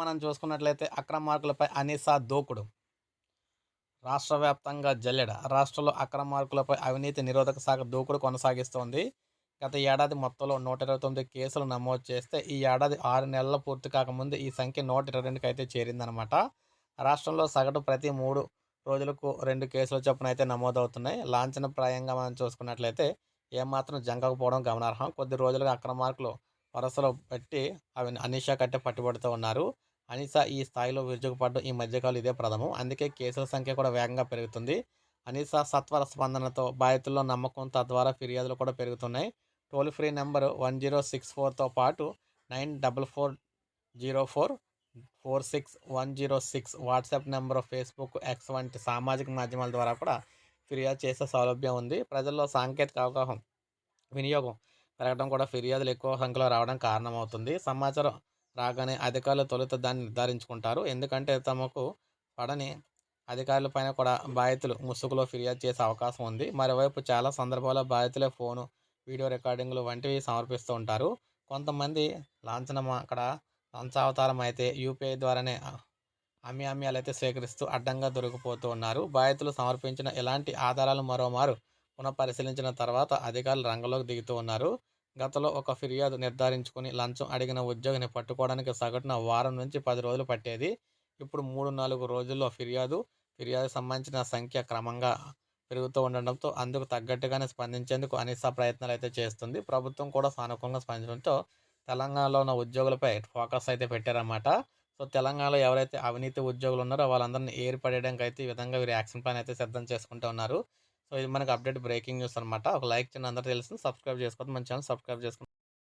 మనం చూసుకున్నట్లయితే అక్రమ మార్కులపై అనీసా దూకుడు. రాష్ట్ర వ్యాప్తంగా జల్లెడ. రాష్ట్రంలో అక్రమ మార్కులపై అవినీతి నిరోధక శాఖ దూకుడు కొనసాగిస్తోంది. గత ఏడాది మొత్తంలో నూట ఇరవై తొమ్మిది కేసులు నమోదు చేస్తే ఈ ఏడాది ఆరు నెలల పూర్తి కాకముందు ఈ సంఖ్య నూట ఇరవై రెండుకి అయితే చేరిందనమాట రాష్ట్రంలో సగటు ప్రతి మూడు రోజులకు రెండు కేసుల చొప్పున అయితే నమోదవుతున్నాయి. లాంఛనప్రాయంగా మనం చూసుకున్నట్లయితే ఏమాత్రం జంకకపోవడం గమనార్హం. కొద్ది రోజులుగా అక్రమ మార్కులు వరసలో పెట్టి అవి అనీషా కట్టే పట్టుబడుతూ ఉన్నారు. అనీసా ఈ స్థాయిలో విరుచుకుపడడం ఈ మధ్యకాలం ఇదే ప్రథమం. అందుకే కేసుల సంఖ్య కూడా వేగంగా పెరుగుతుంది. అనీసా సత్వర స్పందనతో బాధితుల్లో నమ్మకం తద్వారా ఫిర్యాదులు కూడా పెరుగుతున్నాయి. Toll free number one zero six ఫోర్తో పాటు nine double four zero four four six one zero six WhatsApp number Facebook X వంటి సామాజిక మాధ్యమాల ద్వారా కూడా ఫిర్యాదు చేసే సౌలభ్యం ఉంది. ప్రజల్లో సాంకేతిక అవగాహన వినియోగం పెరగడం కూడా ఫిర్యాదులు ఎక్కువ సంఖ్యలో రావడం కారణమవుతుంది. సమాచారం రాగానే అధికారులు తొలుత దాన్ని నిర్ధారించుకుంటారు. ఎందుకంటే తమకు పడని అధికారుల పైన కూడా బాధితులు ముసుగులో ఫిర్యాదు చేసే అవకాశం ఉంది. మరోవైపు చాలా సందర్భాల్లో బాధితులే ఫోను వీడియో రికార్డింగ్లు వంటివి సమర్పిస్తూ ఉంటారు. కొంతమంది లాంఛనం అక్కడ లంచావతారం అయితే యూపీఐ ద్వారానే అమ్మి అయితే స్వీకరిస్తూ అడ్డంగా దొరికిపోతూ ఉన్నారు. బాధితులు సమర్పించిన ఎలాంటి ఆధారాలు మరోమారు పునఃపరిశీలించిన తర్వాత అధికారులు రంగంలోకి దిగుతూ ఉన్నారు. గతంలో ఒక ఫిర్యాదు నిర్ధారించుకుని లంచం అడిగిన ఉద్యోగిని పట్టుకోవడానికి సగటున వారం నుంచి పది రోజులు పట్టేది. ఇప్పుడు మూడు నాలుగు రోజుల్లో ఫిర్యాదు ఫిర్యాదు సంబంధించిన సంఖ్య క్రమంగా పెరుగుతూ ఉండడంతో అందుకు తగ్గట్టుగానే స్పందించేందుకు అనిసా ప్రయత్నాలు అయితే చేస్తుంది. ప్రభుత్వం కూడా సానుకూలంగా స్పందించడంతో తెలంగాణలో ఉన్న ఉద్యోగులపై ఫోకస్ అయితే పెట్టారన్నమాట. సో తెలంగాణలో ఎవరైతే అవినీతి ఉద్యోగులు ఉన్నారో వాళ్ళందరినీ ఏర్పడేయడానికి అయితే ఈ విధంగా వీరు యాక్షన్ ప్లాన్ అయితే సిద్ధం చేసుకుంటూ ఉన్నారు. సో ఇది మనకు అప్డేట్ బ్రేకింగ్ న్యూస్ అనమాట ఒక లైక్ చిన్న అందరూ తెలిసింది సబ్స్క్రైబ్ చేసుకోవద్దు. మన ఛానల్ సబ్స్క్రైబ్ చేసుకోండి.